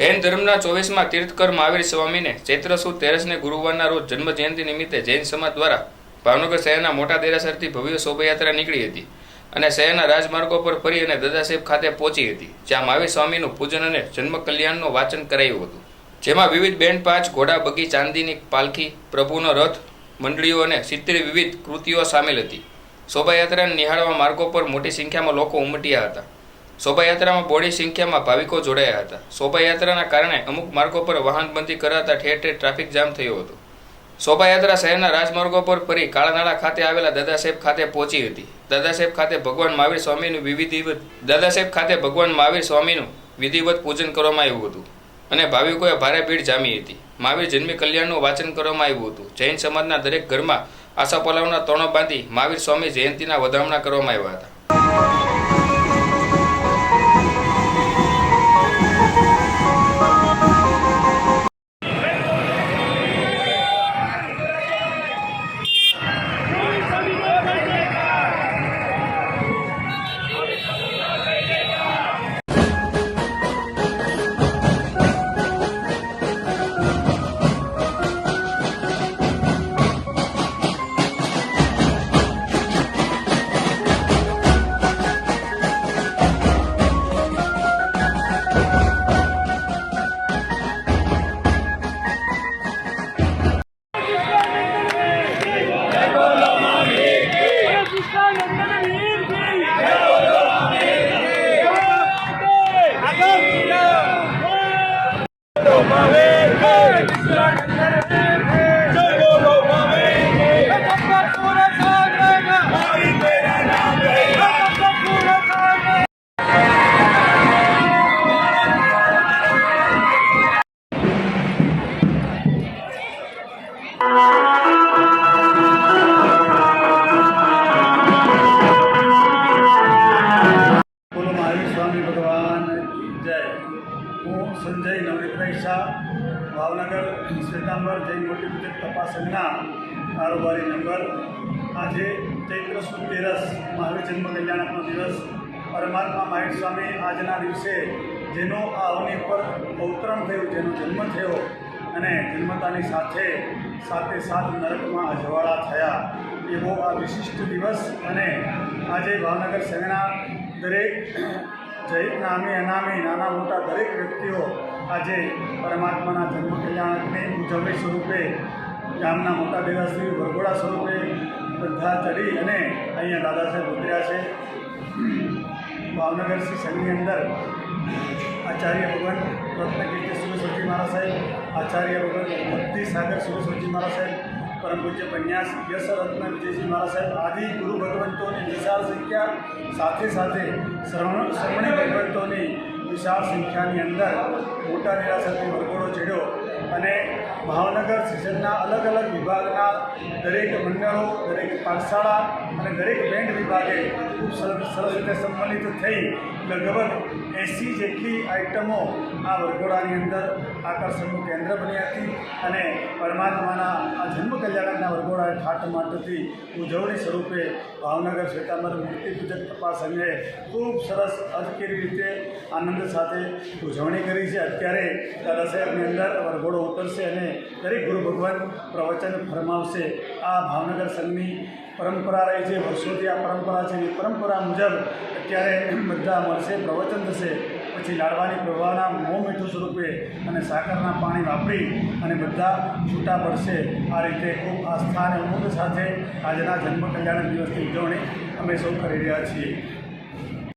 જૈન ધર્મના ચોવીસમાં તીર્થકર મહાવીર સ્વામીને ચૈત્ર સુદ તેરસને ગુરુવારના રોજ જન્મ જયંતિ નિમિત્તે જૈન સમાજ દ્વારા ભાવનગર શહેરના મોટા દેરાસરથી ભવ્ય શોભાયાત્રા નીકળી હતી અને શહેરના રાજમાર્ગો પર ફરી અને દાદાસાહેબ ખાતે પહોંચી હતી, જ્યાં મહાવીર સ્વામીનું પૂજન અને જન્મ કલ્યાણનું વાંચન કરાયું હતું. જેમાં વિવિધ બેન્ડ પાંચ ઘોડા, બગી, ચાંદીની પાલખી, પ્રભુનો રથ, મંડળીઓ અને સિત્તેર વિવિધ કૃતિઓ સામેલ હતી. શોભાયાત્રાને નિહાળવા માર્ગો પર મોટી સંખ્યામાં લોકો ઉમટ્યા હતા. શોભાયાત્રામાં બોડી સંખ્યામાં ભાવિકો જોડાયા હતા. શોભાયાત્રાના કારણે અમુક માર્ગો પર વાહન બંધી કરાતા ઠેર ઠેર ટ્રાફિક જામ થયો હતો. શોભાયાત્રા શહેરના રાજમાર્ગો પર ફરી કાળાનાળા ખાતે આવેલા દાદાસાહેબ ખાતે પહોંચી હતી. દાદાસાહેબ ખાતે ભગવાન મહાવીર સ્વામીનું વિવિધિવત દાદાસાહેબ ખાતે ભગવાન મહાવીર સ્વામીનું વિધિવત પૂજન કરવામાં આવ્યું હતું અને ભાવિકોએ ભારે ભીડ જામી હતી. મહાવીર જન્મી કલ્યાણનું વાંચન કરવામાં આવ્યું હતું. જૈન સમાજના દરેક ઘરમાં આશા પલાવના તોણો બાંધી મહાવીર સ્વામી જયંતિના વધામણા કરવામાં આવ્યા હતા. જય હું સંજય નવનીતભાઈ શાહ, ભાવનગર શ્વેતાંબર જૈન મોટી તપાસ સંઘના કારોબારી મેમ્બર આજે ચૈત્ર સુદ તેરસ મહાવીર જન્મ કલ્યાણકનો દિવસ. પરમાત્મા મહાવીર સ્વામી આજના દિવસે જેનો આ અવની પર અવતરણ થયું, જેનો જન્મ થયો અને જન્મતાની સાથે સાથે સાત નરકમાં અજવાળા થયા. એવો આ વિશિષ્ટ દિવસ અને આજે ભાવનગર શહેરના દરેક જય નામી અનામી નાના મોટા દરેક વ્યક્તિઓ આજે પરમાત્માના જન્મ કલ્યાણકની ઉજવણી સ્વરૂપે ગામના મોટા દેવાશ્રી વરઘોડા સ્વરૂપે બધા ચડી અને અહીંયા દાદા સાહેબ ઉતર્યા છે. ભાવનગર શ્રી સંઘની અંદર આચાર્ય ભગવાન રત્નકીર્તિ સુરેશ્વરજી મહારાજ સાહેબ, આચાર્ય ભગવાન ભક્તિ સાગર સુરેશ્વરજી મહારાજ સાહેબ પરમ પૂજ્ય પન્યાસ યશરત્ન વિજયસિંહ મહારાજ સાહેબ, આદિ ગુરુ ભગવંતોની વિશાળ સંખ્યા, સાથે સાથે શ્રવણ શ્રવણી ભગવંતોની વિશાળ સંખ્યાની અંદર મોટા નિરાશરથી વરઘોડો ચડ્યો અને ભાવનગર સિઝનના અલગ અલગ વિભાગના દરેક મંડળો, દરેક પાઠશાળા અને દરેક બેન્ડ વિભાગે ખૂબ સરસ રીતે સંમલિત થઈ લગભગ એંસી જેટલી આઇટમો આ વરઘોડાની અંદર આકર્ષણનું કેન્દ્ર બની હતી અને પરમાત્માના આ જન્મ કલ્યાણકના વરઘોડાએ ઠાટ માટથી ઉજવણી સ્વરૂપે ભાવનગર શ્વેતાંબર મૂર્તિ પૂજક તપાસ સંઘે ખૂબ સરસ અદકેરી રીતે આનંદ સાથે ઉજવણી કરી છે. અત્યારે દાદા અંદર વરઘોડો ઉતરશે અને દરેક ગુરુ ભગવાન પ્રવચન ફરમાવશે. આ ભાવનગર સંઘની પરંપરા રહી છે, વર્ષોથી આ પરંપરા છે એ પરંપરા મુજબ અત્યારે બધા મળશે, પ્રવચન થશે. પછી લાડવાની પ્રવાહના મોં મીઠું સ્વરૂપે અને સાકરના પાણી વાપરી અને બધા છૂટા પડશે. આ રીતે ખૂબ આસ્થા અને ઉમંગ સાથે આજના જન્મ કલ્યાણ દિવસની ઉજવણી અમે સૌ કરી રહ્યા છીએ.